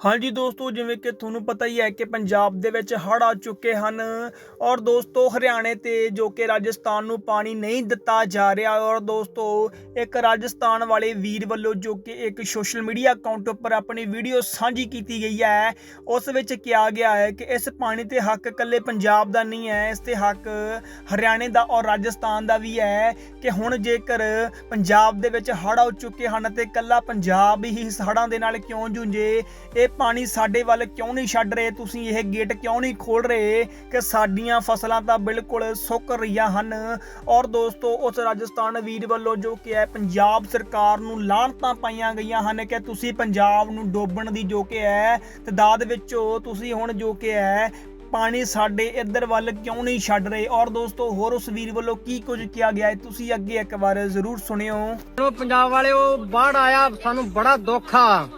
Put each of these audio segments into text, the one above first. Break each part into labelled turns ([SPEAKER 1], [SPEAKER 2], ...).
[SPEAKER 1] ਹਾਂਜੀ ਦੋਸਤੋ, ਜਿਵੇਂ ਕਿ ਤੁਹਾਨੂੰ ਪਤਾ ਹੀ ਹੈ ਕਿ ਪੰਜਾਬ ਦੇ ਵਿੱਚ ਹੜ੍ਹ ਆ ਚੁੱਕੇ ਹਨ ਔਰ ਦੋਸਤੋ, ਹਰਿਆਣੇ ਤੇ ਜੋ ਕਿ ਰਾਜਸਥਾਨ ਨੂੰ ਪਾਣੀ ਨਹੀਂ ਦਿੱਤਾ ਜਾ ਰਿਹਾ ਔਰ ਦੋਸਤੋ, ਇੱਕ ਰਾਜਸਥਾਨ ਵਾਲੇ ਵੀਰ ਵੱਲੋਂ ਜੋ ਕਿ ਇੱਕ ਸੋਸ਼ਲ ਮੀਡੀਆ ਅਕਾਊਂਟ ਉੱਪਰ ਆਪਣੀ ਵੀਡੀਓ ਸਾਂਝੀ ਕੀਤੀ ਗਈ ਹੈ, ਉਸ ਵਿੱਚ ਕਿਹਾ ਗਿਆ ਹੈ ਕਿ ਇਸ ਪਾਣੀ ਤੇ ਹੱਕ ਇਕੱਲੇ ਪੰਜਾਬ ਦਾ ਨਹੀਂ ਹੈ, ਇਸ ਤੇ ਹੱਕ ਹਰਿਆਣੇ ਦਾ ਔਰ ਰਾਜਸਥਾਨ ਦਾ ਵੀ ਹੈ ਕਿ ਹੁਣ ਜੇਕਰ ਪੰਜਾਬ ਦੇ ਵਿੱਚ ਹੜ੍ਹ ਆ ਚੁੱਕੇ ਹਨ ਤੇ ਇਕੱਲਾ ਪੰਜਾਬ ਹੀ ਇਸ ਹੜ੍ਹਾਂ ਦੇ ਨਾਲ ਕਿਉਂ ਜੂਝੇ, ਇਹ ਪਾਣੀ ਸਾਡੇ ਵੱਲ ਕਿਉਂ ਨਹੀਂ ਛੱਡ ਰਹੇ? ਤੁਸੀਂ ਇਹ ਗੇਟ ਕਿਉਂ ਨਹੀਂ ਖੋਲ ਰਹੇ ਕਿ ਸਾਡੀਆਂ ਫਸਲਾਂ ਤਾਂ ਬਿਲਕੁਲ ਸੁੱਕ ਰਹੀਆਂ ਹਨ? ਔਰ ਦੋਸਤੋ, ਉਸ ਰਾਜਸਥਾਨ ਵੀਰ ਵੱਲੋਂ ਜੋ ਕਿ ਹੈ, ਪੰਜਾਬ ਸਰਕਾਰ ਨੂੰ ਲਾਹਨਤਾਂ ਪਾਈਆਂ ਗਈਆਂ ਹਨ ਕਿ ਤੁਸੀਂ ਪੰਜਾਬ ਨੂੰ ਡੋਬਣ ਦੀ ਜੋ ਕਿ ਹੈ ਤਦਾਦ ਵਿੱਚੋਂ ਤੁਸੀਂ ਹੁਣ ਜੋ ਕਿ ਹੈ, ਪਾਣੀ ਸਾਡੇ ਇੱਧਰ ਵੱਲ ਕਿਉਂ ਨਹੀਂ ਛੱਡ ਰਹੇ? ਔਰ ਦੋਸਤੋ, ਹੋਰ ਉਸ ਵੀਰ ਵੱਲੋਂ ਕੀ ਕੁਝ ਕਿਹਾ ਗਿਆ ਹੈ? ਤੁਸੀਂ ਅੱਗੇ ਇੱਕ ਵਾਰ ਜ਼ਰੂਰ ਸੁਣਿਓ।
[SPEAKER 2] ਪੰਜਾਬ ਵਾਲਿਓ, ਬਾੜ ਆਇਆ, ਸਾਨੂੰ ਬੜਾ ਦੁੱਖ ਆ।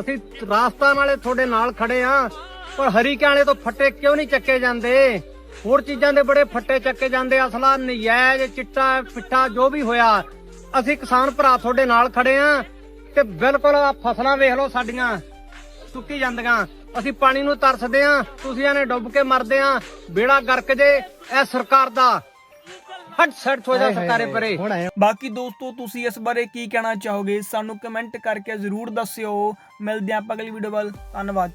[SPEAKER 2] ਅਸੀਂ ਰਾਸਤਾ ਵਾਲੇ ਤੁਹਾਡੇ ਨਾਲ ਖੜੇ ਆ, ਪਰ ਹਰੀਕਿਆਂ ਵਾਲੇ ਤੋਂ ਫੱਟੇ ਕਿਉਂ ਨਹੀਂ ਚੱਕੇ ਜਾਂਦੇ? ਹੋਰ ਚੀਜ਼ਾਂ ਦੇ ਬੜੇ ਫੱਟੇ ਚੱਕੇ ਜਾਂਦੇ, ਅਸਲਾ ਨਜਾਇਜ਼ ਚਿੱਟਾ, ਪਿੱਠਾ ਜੋ ਵੀ ਹੋਇਆ, ਅਸੀਂ ਕਿਸਾਨ ਭਰਾ ਤੁਹਾਡੇ ਨਾਲ ਖੜੇ ਆ ਤੇ ਬਿਲਕੁਲ ਆ ਫਸਲਾਂ ਵੇਖ ਲਓ ਸਾਡੀਆਂ, ਸੁੱਕੀ ਜਾਂਦੀਆਂ। ਅਸੀਂ ਪਾਣੀ ਨੂੰ ਤਰਸਦੇ ਆ, ਤੁਸੀਂ ਇਹਨੇ ਡੁੱਬ ਕੇ ਮਰਦੇ ਆ, ਬੇੜਾ ਗਰਕ ਜੇ, ਇਹ ਸਰਕਾਰ ਦਾ ਹਟ ਸੜ ਹੋ ਜਾ ਸਰਕਾਰੇ ਪਰੇ।
[SPEAKER 1] ਬਾਕੀ ਦੋਸਤੋ ਤੁਸੀਂ ਇਸ ਬਾਰੇ ਕੀ ਕਹਿਣਾ ਚਾਹੋਗੇ? ਸਾਨੂੰ ਕਮੈਂਟ ਕਰਕੇ ਜ਼ਰੂਰ ਦੱਸਿਓ। ਮਿਲਦੇ ਹਾਂ ਆਪਾਂ ਅਗਲੀ ਵੀਡੀਓ ਵੱਲ। ਧੰਨਵਾਦ।